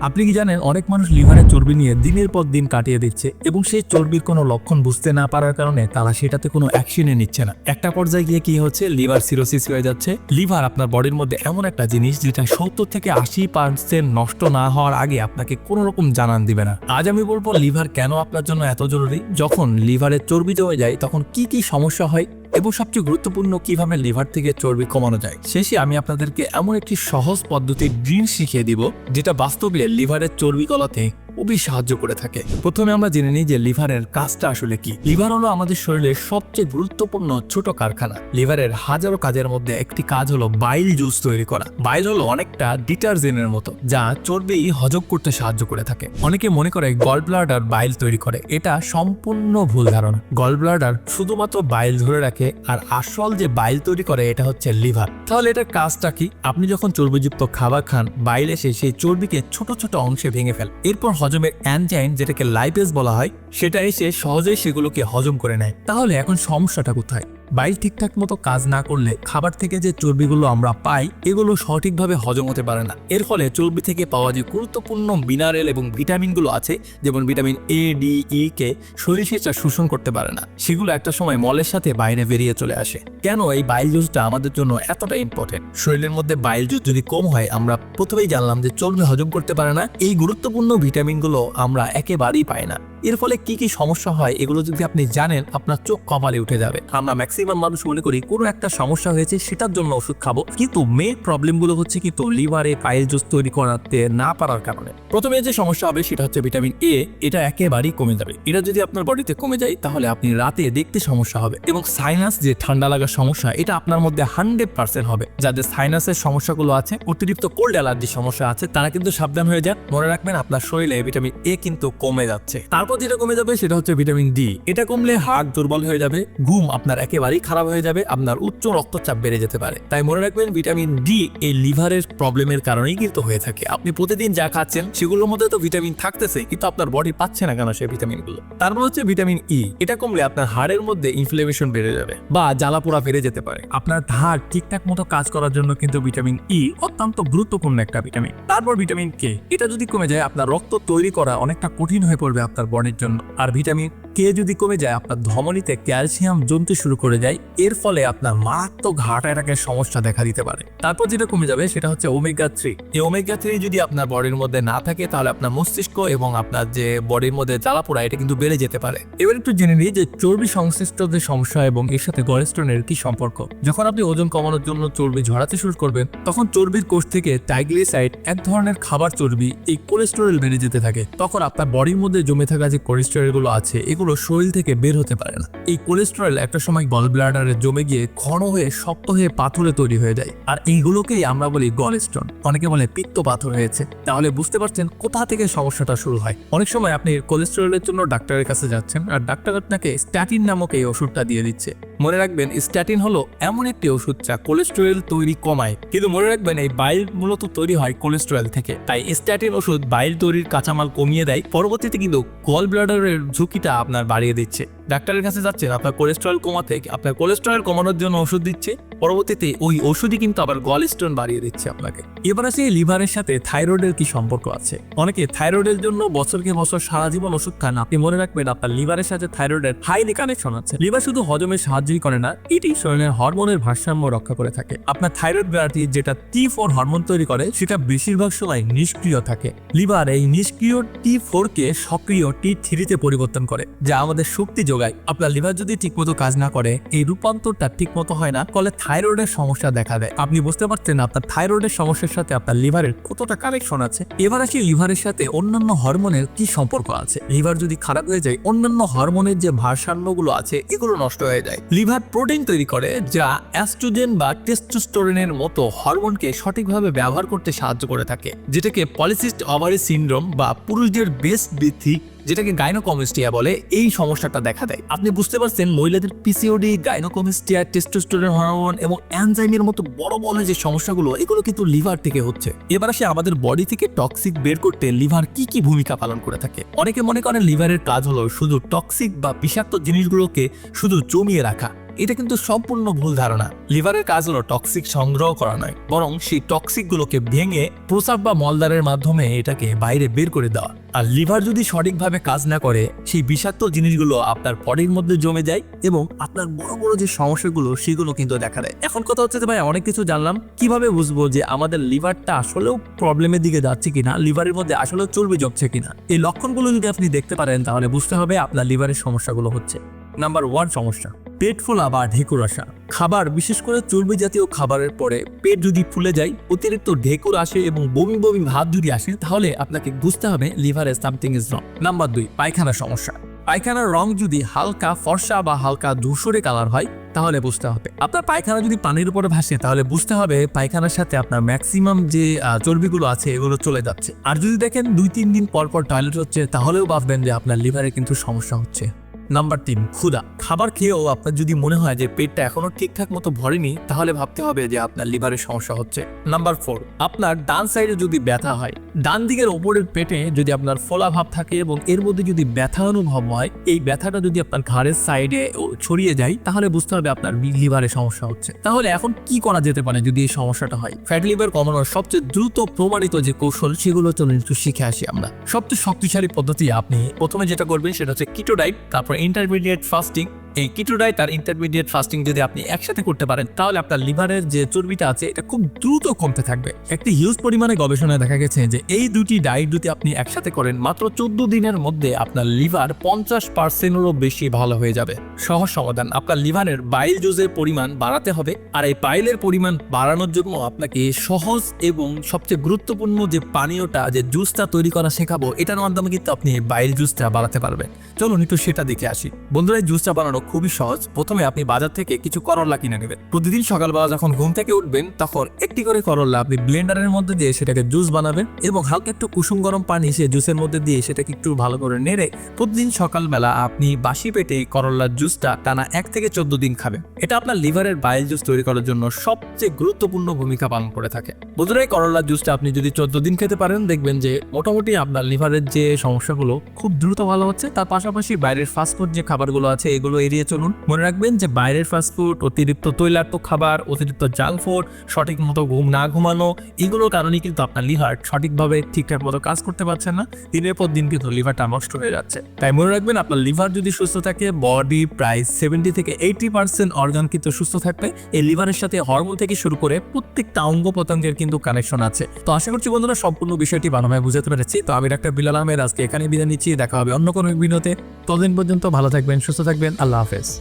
আপনি কি জানেন, অনেক মানুষ লিভারের চর্বি নিয়ে দিনের পর দিন কাটিয়ে দিচ্ছে এবং সেই চর্বির কোনো লক্ষণ বুঝতে না পারার কারণে তারা সেটাতে কোনো অ্যাকশনে নিচ্ছে না। একটা পর্যায়ে গিয়ে কি হচ্ছে? লিভার সিরোসিস হয়ে যাচ্ছে। লিভার আপনার বডির মধ্যে এমন একটা জিনিস যেটা সত্তর থেকে আশি পার্সেন্ট নষ্ট না হওয়ার আগে আপনাকে কোনো রকম জানান দিবে না। আজ আমি বলব, লিভার কেন আপনার জন্য এত জরুরি? যখন লিভারের চর্বি জমে যায়, তখন কি কি সমস্যা হয়? এবং সবচেয়ে গুরুত্বপূর্ণ কীভাবে লিভার থেকে চর্বি কমানো যায়, শেষে আমি আপনাদেরকে এমন একটি সহজ পদ্ধতি ড্রিল শিখিয়ে দিব, যেটা বাস্তবে লিভারের চর্বি গলাতে খুবই সাহায্য করে থাকে। প্রথমে আমরা জেনে নিই যে লিভারের কাজটা আসলে কি। লিভার হলো আমাদের শরীরের সবচেয়ে গুরুত্বপূর্ণ ছোট কারখানা। লিভারের হাজারো কাজের মধ্যে একটি কাজ হলো বাইল জুস তৈরি করা। বাইল হলো অনেকটা ডিটারজেন্টের মতো, যা চর্বি হজম করতে সাহায্য করে থাকে। অনেকে মনে করে গল ব্লাডার বাইল তৈরি করে। এটা সম্পূর্ণ ভুল ধারণা। গল ব্লাডার শুধুমাত্র বাইল ধরে রাখে, আর আসল যে বাইল তৈরি করে, এটা হচ্ছে লিভার। তাহলে এটার কাজটা কি? আপনি যখন চর্বিযুক্ত খাবার খান, বাইল এসে সেই চর্বিকে ছোট ছোট অংশে ভেঙে ফেল। এরপর হজমের অ্যানজাইন যেটাকে লাইপেজ বলা হয়, সেটা এসে সহজেই সেগুলোকে হজম করে নেয়। তাহলে এখন সমস্যাটা কোথায়? বাইল ঠিকঠাক মতো কাজ না করলে খাবার থেকে যে চর্বিগুলো আমরা পাই, এগুলো সঠিকভাবে হজম হতে পারে না। এর ফলে চর্বি থেকে পাওয়া যে গুরুত্বপূর্ণ মিনারেল এবং ভিটামিনগুলো আছে, যেমন ভিটামিন এ ডি ই কে শরীর সেটা শোষণ করতে পারে না। সেগুলো একটা সময় মলের সাথে বাইরে বেরিয়ে চলে আসে। কেন এই বাইল জুসটা আমাদের জন্য এতটা ইম্পর্টেন্ট শরীরের মধ্যে বাইল জুস যদি কম হয়, আমরা প্রথমেই জানলাম যে চর্বি হজম করতে পারে না। এই গুরুত্বপূর্ণ ভিটামিনগুলো আমরা একেবারেই পাই না। এর ফলে কি কি সমস্যা হয় এগুলো যদি আপনি জানেন, আপনার চোখ কপালে উঠে যাবে। আমরা ম্যাক্সিমাম মানুষ মনে করি কোনো একটা সমস্যা হয়েছে, সেটার জন্য ওষুধ খাব। কিন্তু মেন প্রবলেমগুলো হচ্ছে কিন্তু লিভারে পাইল জুস তৈরি করাতে না পারার কারণে। প্রথমে যে সমস্যা হবে সেটা হচ্ছে ভিটামিন এ এটা একেবারেই কমে যাবে। এটা যদি আপনার বডিতে কমে যায়, তাহলে আপনি রাতে দেখতে সমস্যা হবে। এবং সাইনাস যে ঠান্ডা লাগার সমস্যা, এটা আপনার মধ্যে হান্ড্রেড পার্সেন্ট হবে। যাদের সাইনাসের সমস্যাগুলো আছে, অতিরিক্ত কোল্ড অ্যালার্জি সমস্যা আছে, তারা কিন্তু সাবধান হয়ে যান। মনে রাখবেন, আপনার শরীরে ভিটামিন এ কিন্তু কমে যাচ্ছে। তারপর যেটা কমে যাবে সেটা হচ্ছে ভিটামিন ডি এটা কমলে হার্ট দুর্বল হয়ে যাবে, ঘুম আপনার একেবারেই খারাপ হয়ে যাবে, আপনার উচ্চ রক্তচাপ বেড়ে যেতে পারে। তাই মনে রাখবেন ভিটামিন ডি এই লিভারের প্রবলেমের কারণেই কিন্তু হয়ে থাকে। আপনি প্রতিদিন যা খাচ্ছেন সেগুলোর মধ্যে তো ভিটামিন থাকতেছে, কিন্তু আপনার বডি পাচ্ছে না কেন সেই ভিটামিনগুলো তারপর হচ্ছে ভিটামিন ই এটা কমলে আপনার হাড়ের মধ্যে ইনফ্লেমেশন বেড়ে যাবে বা জ্বালা পোড়া বেড়ে যেতে পারে। আপনার হাড় ঠিকঠাক মতো কাজ করার জন্য কিন্তু ভিটামিন ই অত্যন্ত গুরুত্বপূর্ণ একটা ভিটামিন তারপর ভিটামিন কে এটা যদি কমে যায়, আপনার রক্ত তৈরি করা অনেকটা কঠিন হয়ে পড়বে আপনার বডির জন্য। আর ভিটামিন কে যদি কমে যায়, আপনার ধমনীতে ক্যালসিয়াম জমতে শুরু করে যায়। এর ফলে আপনার মারাত্মক হার্ট অ্যাটাকের সমস্যা দেখা দিতে পারে। তারপর যেটা কমে যাবে, সেটা হচ্ছে ওমেগা থ্রি এই ওমেগা থ্রি যদি আপনার বডির মধ্যে না থাকে, তাহলে আপনার মস্তিষ্ক এবং আপনার যে বডির মধ্যে জ্বালাপোড়া, এটা কিন্তু বেড়ে যেতে পারে। এবার একটু জেনে নিই যে চর্বি সংশ্লিষ্ট যে সমস্যা এবং এর সাথে গলেস্ট্রনের কি সম্পর্ক। যখন আপনি ওজন কমানোর জন্য চর্বি ঝরাতে শুরু করবেন, তখন চর্বির কোষ থেকে টাইগ্লিসাইড এক ধরনের খাবার চর্বি, এই কোলেস্টেরল বেড়ে যেতে থাকে। তখন আপনার বডির মধ্যে জমে থাকা যে কোলেস্টেরলগুলো আছে, এগুলো শরীর থেকে বের হতে পারে না। এই কোলেস্টেরল একটা সময় গল ব্লাডারে জমে গিয়ে ঘন হয়ে শক্ত হয়ে পাথরে তৈরি হয়ে যায়। আর এইগুলোকেই আমরা বলি গলস্টোন অনেকে বলে পিত্ত পাথর হয়েছে। তাহলে বুঝতে পারছেন কোথা থেকে সমস্যাটা শুরু হয়। অনেক সময় আপনি কোলেস্টেরলের জন্য ডাক্তারের কাছে যাচ্ছেন আর ডাক্তার আপনাকে স্ট্যাটিন নামক এই ওষুধটা দিয়ে দিচ্ছে। মনে রাখবেন স্ট্যাটিন হলো এমন একটি ওষুধ যা কোলেস্টেরল তৈরি কমায়। কিন্তু মনে রাখবেন এই বাইল মূলত তৈরি হয় কোলেস্টেরল থেকে। তাই স্ট্যাটিন ওষুধ বাইল তৈরির কাঁচামাল কমিয়ে দেয়। পরবর্তীতে কিন্তু গল ব্লাডারের ঝুঁকিটা আপনার বাড়িয়ে দিচ্ছে। ডাক্তারের কাছে যাচ্ছেন, আপনার কোলেস্টেরল কমাতে, আপনার কোলেস্টেরল কমানোর জন্য ওষুধ দিচ্ছে, পরবর্তীতে ওই ওষুধই কিন্তু আবার গলস্টোন বাড়িয়ে দিচ্ছে আপনাকে। এবার আছে লিভারের সাথে থাইরয়েডের কি সম্পর্ক আছে? অনেকে থাইরয়েডের জন্য বছরকে বছর সারা জীবন ওষুধ খান, আপনি মনে রাখবেন আপনার লিভারের সাথে থাইরয়েডের হাইলি কানেকশন আছে। লিভার শুধু হজমে সাহায্যই করে না, এটি শরীরের হরমোনের ভারসাম্য রক্ষা করে থাকে। আপনার থাইরয়েড গ্রন্থি যেটা টি ফোর হরমোন তৈরি করে, সেটা বেশিরভাগ সময় নিষ্ক্রিয় থাকে। লিভার এই নিষ্ক্রিয় টি ফোর কে সক্রিয় টি থ্রিতে পরিবর্তন করে, যা আমাদের শক্তি যোগায়। আপনার লিভার যদি ঠিকমতো কাজ না করে, এই রূপান্তরটা ঠিকমতো হয় না, ফলে থাইরয়েডের সমস্যা দেখা দেয়। আপনি বুঝতে পারছেন আপনার থাইরয়েডের সমস্যার সাথে আপনার লিভারের কতটা কানেকশন আছে? এবার আসি লিভারের সাথে অন্যান্য হরমোনের কি সম্পর্ক আছে? লিভার যদি খারাপ হয়ে যায়, অন্যান্য হরমোনের যে ভারসাম্যগুলো আছে, এগুলো নষ্ট হয়ে যায়। লিভার প্রোটিন তৈরি করে, যা অ্যাস্ট্রোজেন বা টেস্টোস্টোরেনের মতো হরমোনকে সঠিকভাবে ব্যবহার করতে সাহায্য করে থাকে। যেটাকে পলিসিস্ট ওভারি সিনড্রোম বা পুরুষদের বেস্ট বৃদ্ধি যেটাকে গাইনোকমেস্টিয়া বলে, এই সমস্যাটা দেখা দেয়। আপনি বুঝতে পারছেন মহিলাদের পিসিওডি গাইনোকমিস্টিয়া টেস্টোস্টেরন হরমোন এবং অ্যানজাইমের মতো বড় বড় যে সমস্যাগুলো, এগুলো কিন্তু লিভার থেকে হচ্ছে। এবার আসে আমাদের বডি থেকে টক্সিক বের করতে লিভার কি কি ভূমিকা পালন করে থাকে। অনেকে মনে করেন লিভারের কাজ হলো শুধু টক্সিক বা বিষাক্ত জিনিসগুলোকে শুধু জমিয়ে রাখা। এটা কিন্তু সম্পূর্ণ ভুল ধারণা। লিভারের কাজ হলো টক্সিক সংগ্রহ করা নয়, বরং সেই টক্সিক গুলোকে ভেঙে প্রসাব বা মলদারের মাধ্যমে এটাকে বাইরে বের করে দেওয়া। আর লিভার যদি সঠিকভাবে কাজ না করে, সেই বিষাক্ত জিনিসগুলো আপনার বডির মধ্যে জমে যায় এবং আপনার বড় বড় যে সমস্যাগুলো, সেগুলো কিন্তু দেখা দেয়। এখন কথা হচ্ছে যে ভাই, অনেক কিছু জানলাম। কীভাবে বুঝব যে আমাদের লিভারটা আসলেও প্রবলেমের দিকে যাচ্ছে কিনা? লিভারের মধ্যে আসলেও চর্বি জমছে কিনা? এই লক্ষণগুলো যদি আপনি দেখতে পারেন, তাহলে বুঝতে হবে আপনার লিভারের সমস্যাগুলো হচ্ছে। নাম্বার ওয়ান, সমস্যা। পেট ফোলা বা ঢেকুর আসা। খাবার, বিশেষ করে চর্বি জাতীয় খাবারের পরে পেট যদি ফুলে যায়, অতিরিক্ত ঢেকুর আসে এবং বমি বমি ভাব যদি আসে, তাহলে আপনাকে বুঝতে হবে লিভারে সামথিং ইজ রং নাম্বার দুই, পায়খানার সমস্যা। পায়খানার রং যদি হালকা ফর্সা বা হালকা ধূসরে কালার হয়, তাহলে বুঝতে হবে। আপনার পায়খানা যদি পানির উপরে ভাসে, তাহলে বুঝতে হবে পায়খানার সাথে আপনার ম্যাক্সিমাম যে চর্বিগুলো আছে, এগুলো চলে যাচ্ছে। আর যদি দেখেন দুই, তিন দিন পর পর টয়লেট হচ্ছে, তাহলেও ভাববেন যে আপনার লিভারে কিন্তু সমস্যা হচ্ছে। নাম্বার তিন, ক্ষুধা। খাবার খেয়েও আপনার যদি মনে হয় যে পেটটা এখনও ঠিকঠাক মতো ভরেনি, তাহলে ভাবতে হবে যে আপনার লিভারের সমস্যা হচ্ছে। নাম্বার ফোর আপনার ডান সাইডে যদি ব্যথা হয়, ডান দিকের ওপরের পেটে যদি আপনার ফোলা ভাব থাকে এবং এর মধ্যে যদি ব্যথা অনুভব হয়, এই ব্যথাটা যদি আপনার ঘাড়ের সাইডে ছড়িয়ে যায়, তাহলে বুঝতে হবে আপনার লিভারের সমস্যা হচ্ছে। তাহলে এখন কি করা যেতে পারে যদি এই সমস্যাটা হয়? ফ্যাট লিভার কমানোর সবচেয়ে দ্রুত প্রমাণিত যে কৌশল, সেগুলো চলুন একটু শিখে আসি আমরা। সবচেয়ে শক্তিশালী পদ্ধতি আপনি প্রথমে যেটা করবেন, সেটা হচ্ছে কিটো ডাইট তারপর ইন্টারমিডিয়েট ফাস্টিং এই কিটো ডাইট আর ইন্টারমিডিয়েট ফাস্টিং যদি আপনি একসাথে করতে পারেন, তাহলে আপনার লিভারের যে চর্বিটা আছে, এটা খুব দ্রুত কমতে থাকবে। একটি হিউজ পরিমাণে গবেষণায় দেখা গেছে যে এই দুটি ডাইট যদি আপনি একসাথে করেন, মাত্র চোদ্দ দিনের মধ্যে আপনার লিভার পঞ্চাশ পার্সেন্টেরও বেশি ভালো হয়ে যাবে। সহজ সমাধান, আপনার লিভারের বাইল জুজের পরিমাণ বাড়াতে হবে আর এই বাইলের পরিমাণ বাড়ানোর জন্য আপনাকে সহজ এবং সবচেয়ে গুরুত্বপূর্ণ যে পানীয়টা, যে জুসটা তৈরি করা শেখাবো, এটার মাধ্যমে কিন্তু আপনি বাইল জুসটা বাড়াতে পারবেন। চলুন একটু সেটা দেখে আসি। বন্ধুরা, এই জুসটা বানানো খুবই সহজ। প্রথমে আপনি বাজার থেকে কিছু করলা কিনে নেবেন। প্রতিদিন সকালবেলা যখন ঘুম থেকে উঠবেন, তখন একটি করে করলা আপনি ব্লেন্ডারের মধ্যে দিয়ে সেটাকে জুস বানাবেন এবং হালকা একটু কুসুম গরম পানি সে জুসের মধ্যে দিয়ে সেটাকে একটু ভালো করে নেড়ে প্রতিদিন সকালবেলা আপনি বাসি পেটে করলার জুসটা টানা এক থেকে চোদ্দ দিন খাবেন। এটা আপনার লিভারের বাইল জুস তৈরি করার জন্য সবচেয়ে গুরুত্বপূর্ণ ভূমিকা পালন করে থাকে। বন্ধুরা, এই করলার জুসটা আপনি যদি চোদ্দ দিন খেতে পারেন, দেখবেন যে মোটামুটি আপনার লিভারের যে সমস্যাগুলো খুব দ্রুত ভালো হচ্ছে। তার পাশাপাশি বাইরের ফাস্টফুড যে খাবারগুলো আছে, এগুলো এড়িয়ে চলুন। মনে রাখবেন যে বাইরের ফাস্টফুড অতিরিক্ত তৈলাক্ত খাবার, অতিরিক্ত জাঙ্ক ফুড সঠিক মতো ঘুম না ঘুমানো, এগুলোর কারণেই কিন্তু আপনার লিভার সঠিকভাবে ঠিকঠাক মতো কাজ করতে পারছে না। দিনের পর দিন কিন্তু লিভারটা নষ্ট হয়ে যাচ্ছে। তাই মনে রাখবেন আপনার লিভার যদি সুস্থ থাকে বডি প্রায় সেভেন্টি থেকে এইটি পার্সেন্ট অর্গান কিন্তু সুস্থ থাকবে। এই লিভারের সাথে হরমোন থেকে শুরু করে প্রত্যেকটা অঙ্গ প্রত্যঙ্গের কিন্তু কানেকশন আছে। তো আশা করছি বন্ধুরা সম্পূর্ণ বিষয়টি ভালোভাবে বুঝাতে পেরেছি। তো আমি ডাক্তার বিলাল আহমেদ, আজকে এখানে বিদায় নিচ্ছি। দেখা হবে অন্য কোনো ভিডিওতে ততদিন পর্যন্ত ভালো থাকবেন, সুস্থ থাকবেন। আল্লাহ office.